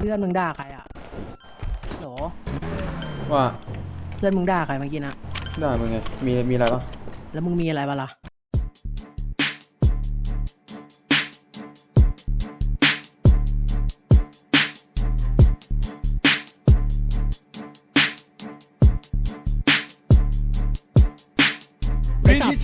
เพื่อนมึงด่าใครอะโหลว่าเพื่อนมึงด่าใครเมื่อกี้นะ ได้มึงไงมีมีอะไรปะแล้วมึงมีอะไรบ้างล่ะ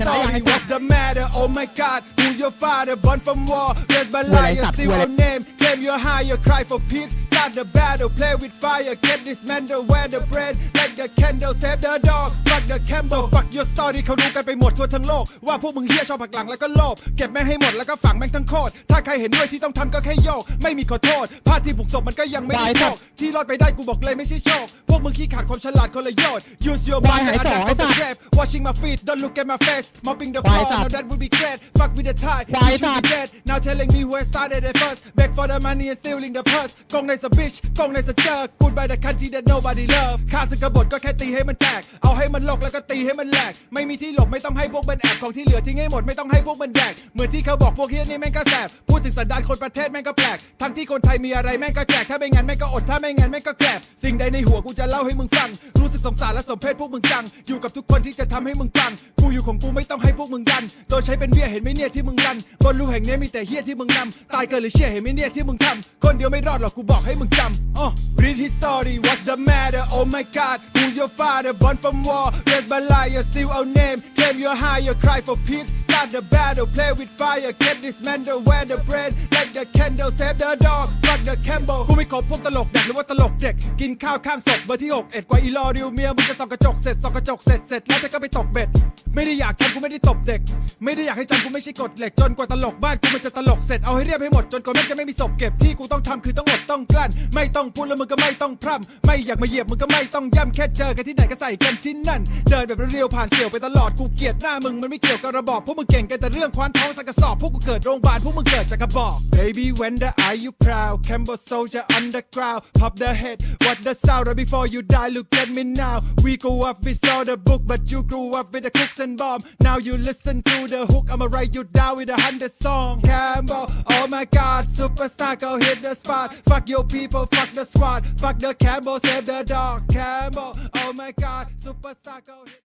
What's the matter? Oh my god, who's your father? Born from war, raised by liars, still your name. Claim you're higher, cry for peace. Start the battle, play with fire. Get dismantle, wear the bread, Like the candle, save the dog. Fuck the Campbell, fuck your story เขารู้กันไปหมดทั่วทั้งโลก ว่าพวกมึงเฮี้ยชอบผักหลังแล้วก็โลภเก็บแม่งให้หมดแล้วก็ฝังแม่งทั้งโคตรถ้าใครเห็นด้วยที่ต้องทำก็แค่โยก ไม่มีขอโทษพลาดที่บุกศพมันก็ยังไม่ได้โชคที่รอดไปได้กูบอกเลยไม่ใช่โชค พวกมึงขี้ขาดความฉลาดคนละโยชน์ Use your mind หาย and สอง adapt ไอ้ for the สัตว์ rap Watching my feet don't look at my face mopping the วาย floor สัตว์ now that would be great fuck with the tide วาย you should สัต be ว์ dead now telling me who I started it first beg for the money and stealing the purse กงในส bitch กงในสเจอ goodbye the country that nobody love ค่าสึกกบฏก็แค่ตีให้มันแตกเอาให้มันลกแล้วก็ตีให้มันแหลก ไม่มีที่หลบไม่ต้องให้พวกมันแอบของที่เหลือทิ้งให้หมดไม่ต้องให้พวกมันแดก เหมือนที่เขาบอกพวกเฮียนี่แม่งก็แสบ พูดถึงสันดานคนประเทศแม่งก็แปลก ทั้งที่คนไทยมีอะไรแม่งก็แจก ถ้าไม่งั้นแม่งก็อด ถ้าไม่งั้นแม่งก็แกลบสิ่งใดในหัวกูจะเล่าให้มึงฟัง รู้สึกสงสารและสมเพชพวกมึงจัง อยู่กับทุกคนที่จะทำให้มึงปัง กูอยู่ของกูไม่ต้องให้พวกมึงดัน โดนใช้เป็นเบี้ยเห็นไหมเนี่ยที่มึงรัน บนลูแห่งนี้มีแต่เฮียที่มึงนำตายเกินหรือเชี่ยเห็นไหมเนี่ยที่มึงทำคนเดียวไม่รอดหรอกกูบอกให้มึงจำอ๋อ read his story what's the matter oh my god who's your father born from war raised by liar, still our name claim you're higher cry for peace. Start the battle play with fire get dismantle wear the bread, like the candle save the dog fuck the Campbell กูไม่ขบพวกตลกเด็กหรือว่าตลกเด็ก กินข้าวข้างศพเบอร์ที่6เอ็ดกว่าอีลอริวเมียมึงจะส่องกระจกเสร็จส่องกระจกเสร็จเสร็จแล้วเธอก็ไปตกเบ็ด ไม่ได้อยากทำกูไม่ได้ตบเด็ก ไม่ได้อยากให้จำกูไม่ใช่กฎเหล็กจนกว่าตลกบ้านกูมันจะตลกเสร็จเอาให้เรียบให้หมดจนกว่าแม่จะไม่มีศพเก็บที่กูต้องทำคือต้องอดต้องกลั้น ไม่ต้องพูดแล้วมึงก็ไม่ต้องพร่ำไม่อยากมาเหยียบมึงก็ไม่ต้องย่ำแค่เจอกันที่ไหนก็ใส่กันที่นั่น เดินแบบเรียวผ่านเสี่ยวไปตลอดกูเกลียดหน้ามึงมันไม่เกี่ยวกับระบอบพวกมึงเก่งกันแต่เรื่องควานท้องสักกระสอบพวกกูเกิดโรงพยาบาลพวกมึงเกิดจากกระบอก baby when the are you proud Campbell soldier underground. Pop the head what the sound right before you die. Look at me now. We grew up we saw the book but you grew up with the cooks and bomb. Now you listen to the hook I'ma write you down with a hundred song. Campbell oh my god superstar go hit the spot. Fuck your people fuck the squad. Fuck the Campbell save the dog. Campbell oh my god superstar go hit